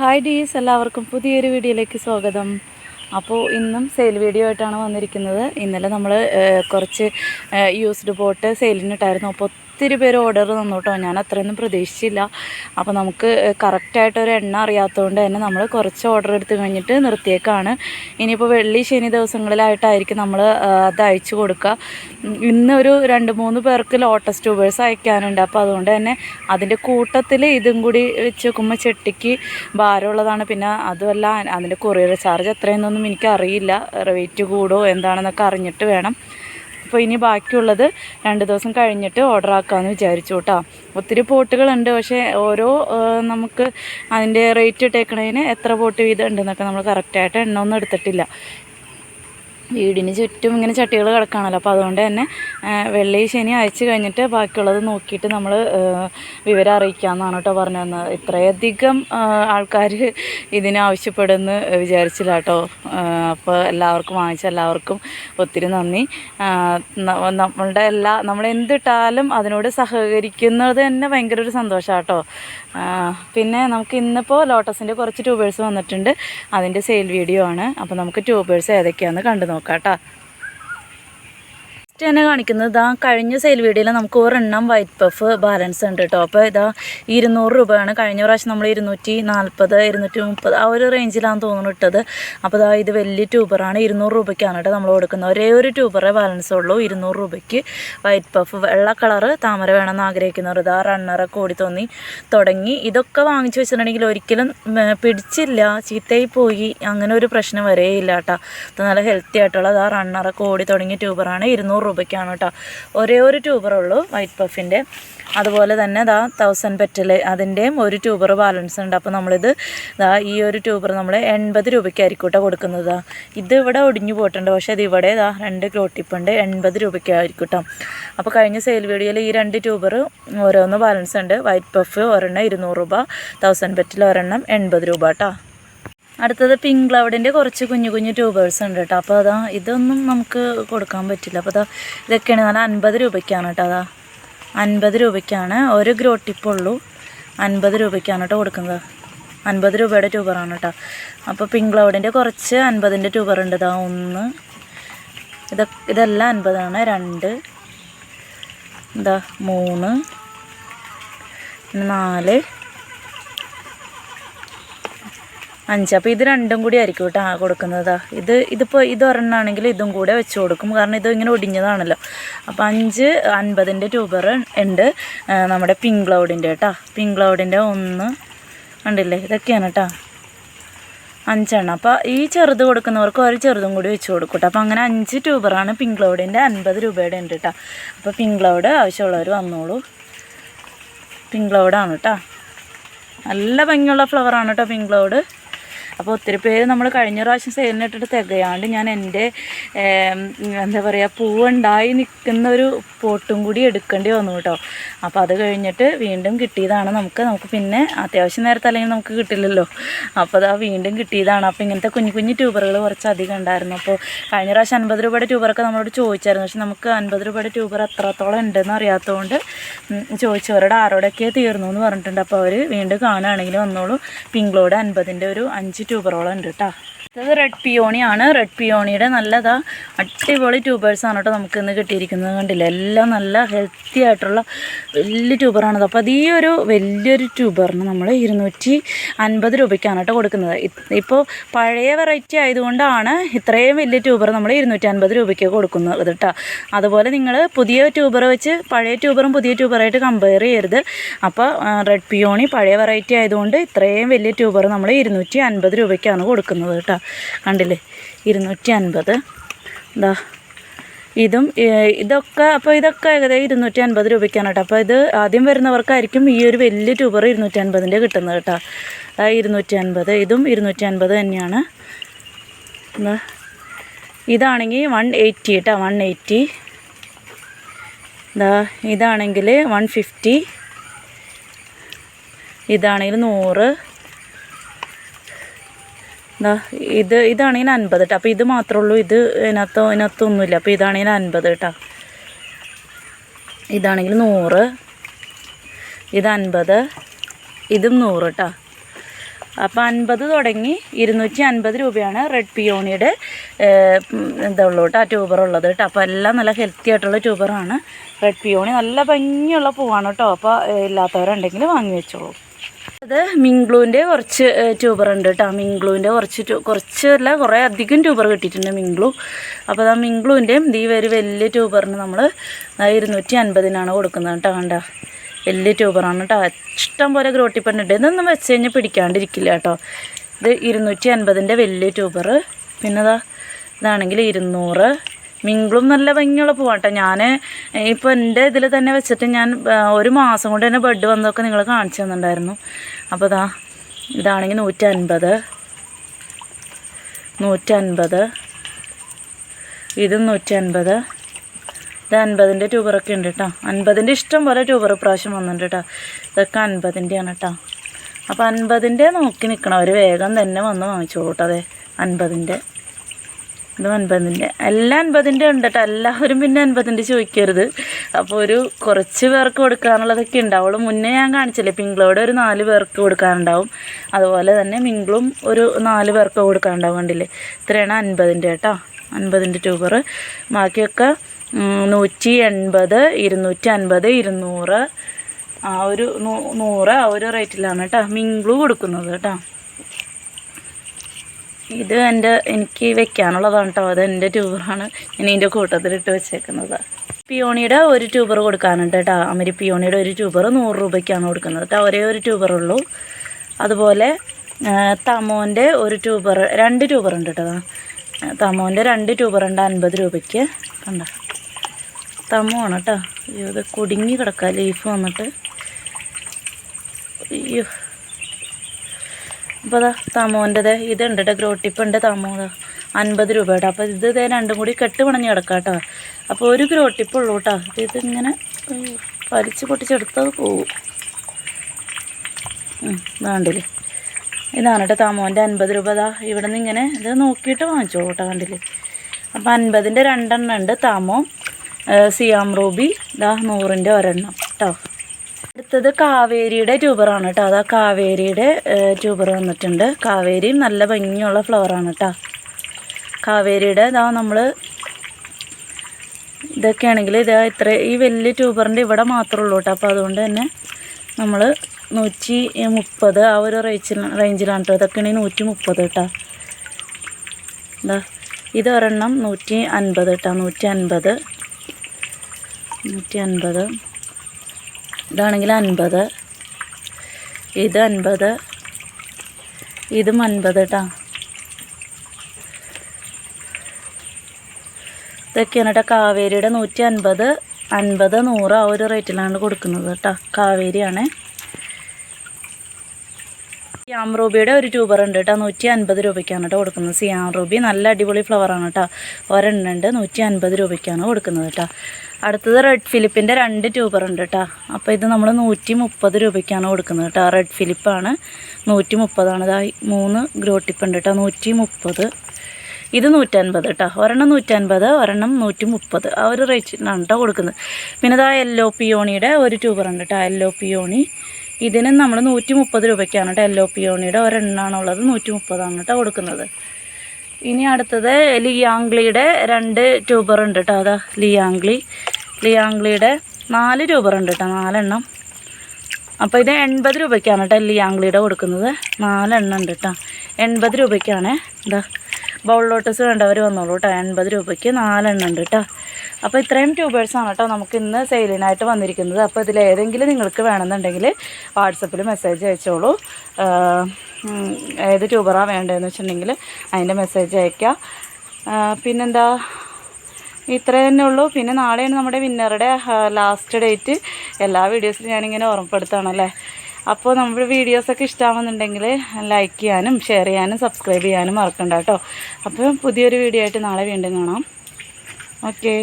Hi ഡീസ് എല്ലാവർക്കും പുതിയൊരു വീഡിയോയിലേക്ക് സ്വാഗതം. അപ്പോൾ ഇന്നും സെയിൽ വീഡിയോ ആയിട്ടാണ് വന്നിരിക്കുന്നത്. ഇന്നലെ നമ്മൾ കുറച്ച് യൂസ്ഡ് ബോട്ട് സെയിലിനിട്ടായിരുന്നു അപ്പോൾ ഒത്തിരി പേര് ഓർഡർ തന്നു കേട്ടോ ഞാൻ അത്രയൊന്നും പ്രതീക്ഷിച്ചില്ല. അപ്പോൾ നമുക്ക് കറക്റ്റായിട്ട് ഒരു എണ്ണ അറിയാത്തതുകൊണ്ട് തന്നെ നമ്മൾ കുറച്ച് ഓർഡർ എടുത്ത് കഴിഞ്ഞിട്ട് നിർത്തിയേക്കാണ്. ഇനിയിപ്പോൾ വെള്ളി ശനി ദിവസങ്ങളിലായിട്ടായിരിക്കും നമ്മൾ അത് അയച്ചു കൊടുക്കുക. ഇന്ന് ഒരു രണ്ട് മൂന്ന് പേർക്ക് ലോട്ടസ് ട്യൂബേഴ്സ് അയക്കാനുണ്ട്. അപ്പോൾ അതുകൊണ്ട് തന്നെ അതിന്റെ കൂട്ടത്തിൽ ഇതും കൂടി വെച്ച് വെക്കുമ്പോൾ ചെട്ടിക്ക് ഭാരമുള്ളതാണ്. പിന്നെ അതുമല്ല അതിന്റെ കൊറിയർ ചാർജ് എത്രയെന്നൊന്നും എനിക്കറിയില്ല. റേറ്റ് കൂടുമോ എന്താണെന്നൊക്കെ അറിഞ്ഞിട്ട് വേണം. അപ്പോൾ ഇനി ബാക്കിയുള്ളത് രണ്ട് ദിവസം കഴിഞ്ഞിട്ട് ഓർഡർ ആക്കാമെന്ന് വിചാരിച്ചു കേട്ടോ ഒത്തിരി പോട്ടുകളുണ്ട് പക്ഷേ ഓരോ നമുക്ക് അതിന്റെ റേറ്റ് ഇട്ടേക്കണതിന് എത്ര പോട്ട് വീതം ഉണ്ടെന്നൊക്കെ നമ്മൾ കറക്റ്റായിട്ട് എണ്ണമൊന്നും എടുത്തിട്ടില്ല. വീടിന് ചുറ്റും ഇങ്ങനെ ചട്ടികൾ കിടക്കുകയാണല്ലോ. അപ്പോൾ അതുകൊണ്ട് തന്നെ വെള്ളി ശനി അയച്ചു കഴിഞ്ഞിട്ട് ബാക്കിയുള്ളത് നോക്കിയിട്ട് നമ്മൾ വിവരം അറിയിക്കാമെന്നാണ് കേട്ടോ പറഞ്ഞു തന്നത്. ഇത്രയധികം ആൾക്കാർ ഇതിനാവശ്യപ്പെടുമെന്ന് വിചാരിച്ചില്ല കേട്ടോ. അപ്പോൾ എല്ലാവർക്കും വാങ്ങിച്ച എല്ലാവർക്കും ഒത്തിരി നന്ദി. നമ്മളുടെ എല്ലാ നമ്മൾ എന്തിട്ടാലും അതിനോട് സഹകരിക്കുന്നത് തന്നെ ഭയങ്കര ഒരു സന്തോഷമാണ് കേട്ടോ. പിന്നെ നമുക്ക് ഇന്നിപ്പോൾ ലോട്ടസിന്റെ കുറച്ച് ട്യൂബേഴ്സ് വന്നിട്ടുണ്ട്. അതിന്റെ സെയിൽ വീഡിയോ ആണ്. അപ്പോൾ നമുക്ക് ട്യൂബേഴ്സ് ഏതൊക്കെയാണെന്ന് കണ്ടു നോക്കാം. കേട്ടോ ഫസ്റ്റ് തന്നെ കാണിക്കുന്നത് ഇതാ കഴിഞ്ഞ സെയിൽ വീഡിയോയിൽ നമുക്ക് ഒരെണ്ണം വൈറ്റ് പഫ് ബാലൻസ് ഉണ്ട് കേട്ടോ അപ്പോൾ ഇതാ ഇരുന്നൂറ് രൂപയാണ്. കഴിഞ്ഞ പ്രാവശ്യം നമ്മൾ ഇരുന്നൂറ്റി നാൽപ്പത് ഇരുന്നൂറ്റി മുപ്പത് ആ ഒരു റേഞ്ചിലാണ് തോന്നുന്നു ഇട്ടത്. അപ്പോൾ ഇതാ ഇത് വലിയ ട്യൂബറാണ് ഇരുന്നൂറ് രൂപയ്ക്കാണ് കേട്ടോ നമ്മൾ കൊടുക്കുന്നത്. ഒരേ ഒരു ട്യൂബറേ ബാലൻസ് ഉള്ളൂ. ഇരുന്നൂറ് രൂപയ്ക്ക് വൈറ്റ് പഫ് വെള്ള കളറ് താമര വേണമെന്ന് ആഗ്രഹിക്കുന്നവർ ഇതാ റണ്ണറൊക്കെ ഓടി തോന്നി തുടങ്ങി. ഇതൊക്കെ വാങ്ങിച്ചു വെച്ചിട്ടുണ്ടെങ്കിൽ ഒരിക്കലും പിടിച്ചില്ല. ചീത്തയായി പോയി. അങ്ങനെ ഒരു പ്രശ്നം വരേയില്ല കേട്ടോ നല്ല ഹെൽത്തി ആയിട്ടുള്ള ആ റണ്ണറൊക്കെ ഓടി തുടങ്ങിയ ട്യൂബറാണ് ഇരുന്നൂറ് രൂപയ്ക്കാണ് കേട്ടോ. ഒരേ ഒരു ട്യൂബറുള്ളൂ വൈറ്റ് പഫിന്റെ അതുപോലെ തന്നെ ദാ തൗസൻഡ് പെറ്റൽ അതിന്റെയും ഒരു ട്യൂബർ ബാലൻസ് ഉണ്ട്. അപ്പോൾ നമ്മളിത് ദാ ഈ ഒരു ട്യൂബർ നമ്മൾ എൺപത് രൂപയ്ക്കായിരിക്കും കേട്ടോ കൊടുക്കുന്നത് ഇത് ഇവിടെ ഒടിഞ്ഞു പോയിട്ടുണ്ട്. പക്ഷേ അത് ഇവിടെ ദാ രണ്ട് ഗ്രോട്ടിപ്പുണ്ട് എൺപത് രൂപയ്ക്കായിരിക്കും കേട്ടോ അപ്പോൾ കഴിഞ്ഞ സെയിൽ വീഡിയോയിൽ ഈ രണ്ട് ട്യൂബർ ഓരോന്ന് ബാലൻസ് ഉണ്ട്. വൈറ്റ് പഫ് ഒരെണ്ണം ഇരുന്നൂറ് രൂപ തൗസൻഡ് പെറ്റൽ ഒരെണ്ണം എൺപത് രൂപ കേട്ടോ അടുത്തത് പിങ്ക് ക്ലൗഡിന്റെ കുറച്ച് കുഞ്ഞു കുഞ്ഞു ട്യൂബേഴ്സ് ഉണ്ട് കേട്ടോ. അപ്പോൾ അതാ ഇതൊന്നും നമുക്ക് കൊടുക്കാൻ പറ്റില്ല. അപ്പോൾ അതാ ഇതൊക്കെയാണ് നല്ല അൻപത് രൂപയ്ക്കാണ് കേട്ടോ അതാ. അൻപത് രൂപയ്ക്കാണ്. ഒരു ഗ്രോ ടിപ്പുള്ളൂ അൻപത് രൂപയ്ക്കാണ് കേട്ടോ കൊടുക്കുന്നത്. അൻപത് രൂപയുടെ ട്യൂബറാണ് കേട്ടോ. അപ്പോൾ പിങ്ക് ക്ലൗഡിന്റെ കുറച്ച് അൻപതിന്റെ ട്യൂബർ ഉണ്ട്. ഇതാ ഒന്ന്. ഇത ഇതെല്ലാം അൻപതാണ്. രണ്ട്. എന്താ മൂന്ന്. നാല്. അഞ്ച്. അപ്പോൾ ഇത് രണ്ടും കൂടി ആയിരിക്കും കേട്ടോ കൊടുക്കുന്നത് ഇത് ഇതിപ്പോൾ ഇത് ഒരെണ്ണാണെങ്കിൽ ഇതും കൂടെ വെച്ച് കൊടുക്കും. കാരണം ഇത് ഇങ്ങനെ ഒടിഞ്ഞതാണല്ലോ. അപ്പോൾ അഞ്ച് അൻപതിന്റെ ട്യൂബർ ഉണ്ട്. നമ്മുടെ പിങ്ക് ക്ലൗഡിന്റെ കേട്ടോ. പിങ്ക് ക്ലൗഡിന്റെ ഒന്ന് ഉണ്ടല്ലേ ഇതൊക്കെയാണ് കേട്ടോ. അഞ്ചെണ്ണം. അപ്പോൾ ഈ ചെറുത് കൊടുക്കുന്നവർക്ക് ഒരു ചെറുതും കൂടി വെച്ച് കൊടുക്കും അപ്പോൾ അങ്ങനെ അഞ്ച് ട്യൂബറാണ് പിങ്ക് ക്ലൗഡിന്റെ അൻപത് രൂപയുടെ ഉണ്ട് കേട്ടോ. അപ്പോൾ പിങ്ക് ക്ലൗഡ് ആവശ്യമുള്ളവർ വന്നോളൂ. പിങ്ക് ക്ലൗഡാണ് കേട്ടോ. നല്ല ഭംഗിയുള്ള ഫ്ലവറാണ് കേട്ടോ പിങ്ക് ക്ലൗഡ് അപ്പോൾ ഒത്തിരി പേര് നമ്മൾ കഴിഞ്ഞ പ്രാവശ്യം സെയിലിനിട്ടിട്ട് തികയാണ്ട് ഞാൻ എന്റെ എന്താ പറയുക പൂവുണ്ടായി നിൽക്കുന്ന ഒരു പോട്ടും കൂടി എടുക്കേണ്ടി വന്നു കേട്ടോ. അപ്പോൾ അത് കഴിഞ്ഞിട്ട് വീണ്ടും കിട്ടിയതാണ് നമുക്ക്. നമുക്ക് പിന്നെ അത്യാവശ്യം നേരത്തെ അല്ലെങ്കിൽ നമുക്ക് കിട്ടില്ലല്ലോ. അപ്പോൾ അതാ വീണ്ടും കിട്ടിയതാണ്. അപ്പോൾ ഇങ്ങനത്തെ കുഞ്ഞു കുഞ്ഞു ട്യൂബറുകൾ കുറച്ച് അധികം ഉണ്ടായിരുന്നു. അപ്പോൾ കഴിഞ്ഞ പ്രാവശ്യം അൻപത് രൂപയുടെ ട്യൂബറൊക്കെ നമ്മളോട് ചോദിച്ചായിരുന്നു. പക്ഷെ നമുക്ക് അൻപത് രൂപയുടെ ട്യൂബർ എത്രത്തോളം ഉണ്ടെന്ന് അറിയാത്തതുകൊണ്ട് ചോദിച്ചവരുടെ ആരോടൊക്കെ തീർന്നു എന്ന് പറഞ്ഞിട്ടുണ്ട്. അപ്പോൾ അവർ വീണ്ടും കാണുകയാണെങ്കിൽ വന്നോളൂ. പിങ്ക്ളോട് അൻപതിന്റെ ഒരു അഞ്ച് ട്യൂബറോളം ഉണ്ട് കേട്ടോ ഇത് റെഡ് ആണ്. റെഡ് പിയോണിയുടെ നല്ലതാ അടിപൊളി ട്യൂബേഴ്സ് ആണ് കേട്ടോ നമുക്ക് ഇന്ന് കിട്ടിയിരിക്കുന്നത്. കണ്ടില്ല? എല്ലാം നല്ല ഹെൽത്തി ആയിട്ടുള്ള വലിയ ട്യൂബറാണത് അപ്പോൾ അത് ഈ ഒരു വലിയൊരു ട്യൂബറിന് നമ്മൾ ഇരുന്നൂറ്റി അൻപത് രൂപയ്ക്കാണ് കേട്ടോ കൊടുക്കുന്നത്. ഇപ്പോൾ പഴയ വെറൈറ്റി ആയതുകൊണ്ടാണ് ഇത്രയും വലിയ ട്യൂബർ നമ്മൾ ഇരുന്നൂറ്റി അൻപത് രൂപയ്ക്ക് കൊടുക്കുന്നത് കേട്ടോ. അതുപോലെ നിങ്ങൾ പുതിയ ട്യൂബർ വെച്ച് പഴയ ട്യൂബറും പുതിയ ട്യൂബറായിട്ട് കമ്പയർ ചെയ്യരുത്. അപ്പോൾ റെഡ് പിയോണി പഴയ വെറൈറ്റി ആയതുകൊണ്ട് ഇത്രയും വലിയ ട്യൂബർ നമ്മൾ ഇരുന്നൂറ്റി അൻപത് രൂപയ്ക്കാണ് കൊടുക്കുന്നത് കേട്ടോ. കണ്ടില്ലേ? ഇരുന്നൂറ്റി അൻപത് എന്താ ഇതും ഇതൊക്കെ അപ്പോൾ ഇതൊക്കെ ഏകദേശം ഇരുന്നൂറ്റി അൻപത് രൂപയ്ക്കാണ് കേട്ടോ. അപ്പോൾ ഇത് ആദ്യം വരുന്നവർക്കായിരിക്കും ഈ ഒരു വലിയ ട്യൂബർ ഇരുന്നൂറ്റി അൻപതിന്റെ കിട്ടുന്നത് കേട്ടോ. അതായത് ഇരുന്നൂറ്റി അൻപത് ഇതും ഇരുന്നൂറ്റി അൻപത് തന്നെയാണ്. എന്താ ഇതാണെങ്കിൽ വൺ എയ്റ്റി കേട്ടോ വൺ എയ്റ്റി. എന്താ ഇതാണെങ്കിൽ വൺ ഫിഫ്റ്റി. ഇതാണെങ്കിൽ നൂറ്. എന്താ ഇത് ഇതാണെങ്കിൽ അൻപത് കേട്ടോ അപ്പോൾ ഇത് മാത്രമേ ഉള്ളൂ ഇത് ഇതിനകത്ത് ഇതിനകത്തൊന്നുമില്ല അപ്പോൾ ഇതാണെങ്കിൽ അൻപത് കേട്ടോ ഇതാണെങ്കിൽ നൂറ്. ഇത് അൻപത്. ഇതും നൂറ് കേട്ടോ അപ്പോൾ അൻപത് തുടങ്ങി ഇരുന്നൂറ്റി അൻപത് രൂപയാണ് റെഡ് പിയോണിയുടെ എന്താ ഉള്ളൂ കേട്ടോ ട്യൂബർ ഉള്ളത് കേട്ടോ അപ്പോൾ എല്ലാം നല്ല ഹെൽത്തി ആയിട്ടുള്ള ട്യൂബറാണ് റെഡ് പിയോണി. നല്ല ഭംഗിയുള്ള പൂവാണ് കേട്ടോ അപ്പോൾ ഇല്ലാത്തവരുണ്ടെങ്കിൽ വാങ്ങി വെച്ചോളൂ. അത് മിങ്ക്ലൂവിന്റെ കുറച്ച് ട്യൂബർ ഉണ്ട് കേട്ടോ. മിങ്ക്ലൂവിന്റെ കുറച്ച് കുറച്ചല്ല കുറേ അധികം ട്യൂബർ കിട്ടിയിട്ടുണ്ട് മിങ്ക്ലു അപ്പോൾ ആ മിങ്ക്ലൂവിന്റെയും ഈ ഒരു വലിയ ട്യൂബറിന് നമ്മൾ ഇരുന്നൂറ്റി അൻപതിനാണ് കൊടുക്കുന്നത് കേട്ടോ കണ്ട. വലിയ ട്യൂബറാണ് കേട്ടോ. ഇഷ്ടം പോലെ ഗ്രോട്ടിപ്പണ്ണുണ്ട് ഇതൊന്നും വെച്ച് കഴിഞ്ഞാൽ പിടിക്കാണ്ടിരിക്കില്ല കേട്ടോ. ഇത് ഇരുന്നൂറ്റി അൻപതിന്റെ വലിയ ട്യൂബർ പിന്നെ ഇതാ ഇതാണെങ്കിൽ ഇരുന്നൂറ്. മിങ്കളും നല്ല ഭംഗിയുള്ള പൂവാട്ടോ. ഞാൻ ഇപ്പോൾ എന്റെ ഇതിൽ തന്നെ വെച്ചിട്ട് ഞാൻ ഒരു മാസം കൊണ്ട് തന്നെ ബഡ് വന്നതൊക്കെ നിങ്ങൾ കാണിച്ചു തന്നിട്ടുണ്ടായിരുന്നു. അപ്പോൾ ഇതാ ഇതാണെങ്കിൽ നൂറ്റൻപത്. നൂറ്റൻപത്. ഇതും നൂറ്റൻപത്. ഇത് അൻപതിന്റെ ട്യൂബറൊക്കെ ഉണ്ട് കേട്ടോ അൻപതിന്റെ ഇഷ്ടം പോലെ ട്യൂബർ പ്രാവശ്യം വന്നിട്ടുണ്ട് കേട്ടോ ഇതൊക്കെ അൻപതിന്റെയാണ് കേട്ടോ അപ്പോൾ അൻപതിന്റെ നോക്കി നിൽക്കണം അവർ വേഗം തന്നെ വന്ന് വാങ്ങിച്ചോളൂ കേട്ടോ അതെ. അൻപതിന്റെ ഇത് അൻപതിന്റെ എല്ലാം അൻപതിന്റെ ഉണ്ട് കേട്ടോ എല്ലാവരും പിന്നെ അൻപതിന്റെ ചോദിക്കരുത്. അപ്പോൾ ഒരു കുറച്ച് പേർക്ക് കൊടുക്കാനുള്ളതൊക്കെ ഉണ്ട്. ഉണ്ടാവുള്ളൂ മുന്നേ ഞാൻ കാണിച്ചില്ലേ പിങ്കളോട് ഒരു നാല് പേർക്ക് കൊടുക്കാനുണ്ടാവും. അതുപോലെ തന്നെ മിങ്കളും ഒരു നാല് പേർക്ക് കൊടുക്കാനുണ്ടാവും. കണ്ടില്ലേ? ഇത്രയാണ് അൻപതിന്റെ കേട്ടോ. അൻപതിന്റെ ട്യൂബർ ബാക്കിയൊക്കെ നൂറ്റി എൺപത് ഇരുന്നൂറ്റി അൻപത് ഇരുന്നൂറ്. ആ ഒരു നൂറ് ആ ഒരു റേറ്റിലാണ് കേട്ടോ മിങ്കളു കൊടുക്കുന്നത് കേട്ടോ. ഇത് എന്റെ എനിക്ക് വെക്കാനുള്ളതാണ് കേട്ടോ അത് എന്റെ ട്യൂബറാണ്. ഞാൻ ഇതിന്റെ കൂട്ടത്തിലിട്ട് വെച്ചേക്കുന്നത്. പിയോണിയുടെ ഒരു ട്യൂബർ കൊടുക്കാനുണ്ട് കേട്ടോ അമരി പിയോണിയുടെ ഒരു ട്യൂബർ നൂറ് രൂപയ്ക്കാണ് കൊടുക്കുന്നത് കേട്ടോ ഒരേ ഒരു ട്യൂബറുള്ളൂ. അതുപോലെ തമോന്റെ ഒരു ട്യൂബർ രണ്ട് ട്യൂബർ ഉണ്ട് കേട്ടോ തമോന്റെ രണ്ട് ട്യൂബർ ഉണ്ട് അൻപത് രൂപയ്ക്ക്. കണ്ട? തമോ ആണ് കേട്ടോ അയ്യോ ഇത് കുടുങ്ങി കിടക്കുക ലീഫ് വന്നിട്ട്. അയ്യോ. അപ്പോൾ അതാ തമോന്റെത് ഇതുണ്ട് കേട്ടോ ഗ്രോട്ടിപ്പ് ഉണ്ട് തമോ അൻപത് രൂപയുടെ അപ്പോൾ ഇത് ഇതേ രണ്ടും കൂടി കെട്ട് പണഞ്ഞ് കിടക്കാം കേട്ടോ അപ്പോൾ ഒരു ഗ്രോട്ടിപ്പുള്ളൂ കേട്ടോ അപ്പോൾ ഇതിങ്ങനെ വലിച്ചു പൊട്ടിച്ചെടുത്തത് പോവും. വേണ്ടില്ലേ ഇതാണ് കേട്ടോ തമോന്റെ അൻപത് രൂപ ഇതാ ഇവിടെ നിന്ന് ഇങ്ങനെ ഇത് നോക്കിയിട്ട് വാങ്ങിച്ചോളൂ കേട്ടോ കണ്ടില്ലേ. അപ്പോൾ അൻപതിന്റെ രണ്ടെണ്ണം ഉണ്ട് താമോ സിയാം റൂബി ഇതാ നൂറിന്റെ ഒരെണ്ണം കേട്ടോ അടുത്തത് കാവേരിയുടെ ട്യൂബറാണ് കേട്ടോ. അതാ കാവേരിയുടെ ട്യൂബർ വന്നിട്ടുണ്ട്. കാവേരിയും നല്ല ഭംഗിയുള്ള ഫ്ലവറാണ് കേട്ടോ. കാവേരിയുടെ ഇതാ നമ്മൾ ഇതൊക്കെയാണെങ്കിൽ ഇതാ ഇത്ര ഈ വലിയ ട്യൂബറിന്റെ ഇവിടെ മാത്രമേ ഉള്ളൂ കേട്ടോ. അപ്പോൾ അതുകൊണ്ട് തന്നെ നമ്മൾ നൂറ്റി മുപ്പത് ആ ഒരു റേഞ്ചിൽ റേഞ്ചിലാണ് കേട്ടോ. ഇതൊക്കെയാണെങ്കിൽ നൂറ്റി മുപ്പത് കേട്ടോ. എന്താ ഇതൊരെണ്ണം നൂറ്റി അൻപത് കേട്ടോ. നൂറ്റി അൻപത്. നൂറ്റി അൻപത്. ഇതാണെങ്കിൽ അൻപത്. ഇത് അൻപത്. ഇതും അൻപത് കേട്ടോ ഇതൊക്കെയാണ് കേട്ടോ കാവേരിയുടെ നൂറ്റി അൻപത് അൻപത് നൂറ് ആ ഒരു റേറ്റിലാണ് കൊടുക്കുന്നത് കേട്ടോ കാവേരിയാണ്. സിയാം റൂബിയുടെ ഒരു ട്യൂബർ ഉണ്ട് കേട്ടോ നൂറ്റി അൻപത് രൂപയ്ക്കാണ് കേട്ടോ കൊടുക്കുന്നത്. സിയാം റൂബി നല്ല അടിപൊളി ഫ്ലവറാണ് കേട്ടോ ഒരെണ്ണം ഉണ്ട് നൂറ്റി അൻപത് രൂപയ്ക്കാണ് കൊടുക്കുന്നത് കേട്ടോ അടുത്തത് റെഡ് ഫിലിപ്പിന്റെ രണ്ട് ട്യൂബർ ഉണ്ട് കേട്ടോ അപ്പോൾ ഇത് നമ്മൾ നൂറ്റി മുപ്പത് രൂപയ്ക്കാണ് കൊടുക്കുന്നത് കേട്ടോ റെഡ് ഫിലിപ്പാണ് നൂറ്റി മുപ്പതാണ് ഇതാ മൂന്ന് ഗ്രോട്ടിപ്പ് ഉണ്ട് കേട്ടോ നൂറ്റി മുപ്പത് ഇത് നൂറ്റൻപത് കേട്ടോ ഒരെണ്ണം നൂറ്റൻപത് ഒരെണ്ണം നൂറ്റി മുപ്പത് ആ ഒരു റേറ്റിനാണ് കേട്ടോ കൊടുക്കുന്നത്. പിന്നെ ഇതാ യെല്ലോ പിയോണിയുടെ ഒരു ട്യൂബർ ഉണ്ട് കേട്ടോ യെല്ലോ പിയോണി ഇതിന് നമ്മൾ നൂറ്റി മുപ്പത് രൂപയ്ക്കാണ് കേട്ടോ യെല്ലോ പിയോണിയുടെ ഒരെണ്ണാണുള്ളത്. നൂറ്റി മുപ്പതാണ് കേട്ടോ കൊടുക്കുന്നത്. ഇനി അടുത്തത് ലിയാംഗ്ലിയുടെ രണ്ട് ട്യൂബർ ഉണ്ട് കേട്ടോ അതാ ലിയാംഗ്ലി. ലിയാംഗ്ലിയുടെ നാല് ട്യൂബർ ഉണ്ട് കേട്ടോ നാലെണ്ണം. അപ്പോൾ ഇത് എൺപത് രൂപയ്ക്കാണ് കേട്ടോ ലിയാംഗ്ലിയുടെ കൊടുക്കുന്നത്. നാലെണ്ണം ഉണ്ട് കേട്ടോ എൺപത് രൂപയ്ക്കാണ്. ഇതാ ബൗൾ ലോട്ടസ് വേണ്ടവർ വന്നോളൂ കേട്ടോ എൺപത് രൂപയ്ക്ക് നാലെണ്ണം ഉണ്ട് കേട്ടോ അപ്പോൾ ഇത്രയും ട്യൂബേഴ്സാണ് കേട്ടോ നമുക്ക് ഇന്ന് സെയിലിനായിട്ട് വന്നിരിക്കുന്നത്. അപ്പോൾ ഇതിൽ ഏതെങ്കിലും നിങ്ങൾക്ക് വേണമെന്നുണ്ടെങ്കിൽ വാട്സപ്പിൽ മെസ്സേജ് അയച്ചോളൂ. ഏത് ട്യൂബറാണ് വേണ്ടതെന്ന് വെച്ചിട്ടുണ്ടെങ്കിൽ അതിന്റെ മെസ്സേജ് അയക്കുക പിന്നെന്താ? ഇത്ര തന്നെ ഉള്ളൂ. പിന്നെ നാളെയാണ് നമ്മുടെ വിന്നറുടെ ലാസ്റ്റ് ഡേറ്റ് എല്ലാ വീഡിയോസിലും ഞാനിങ്ങനെ ഓർമ്മപ്പെടുത്താണല്ലേ അപ്പോൾ നമ്മുടെ വീഡിയോസൊക്കെ ഇഷ്ടമാവുന്നുണ്ടെങ്കിൽ ലൈക്ക് ചെയ്യാനും ഷെയർ ചെയ്യാനും സബ്സ്ക്രൈബ് ചെയ്യാനും മറക്കണ്ട കേട്ടോ. അപ്പോൾ പുതിയൊരു വീഡിയോ ആയിട്ട് നാളെ വീണ്ടും കാണാം. ഓക്കേ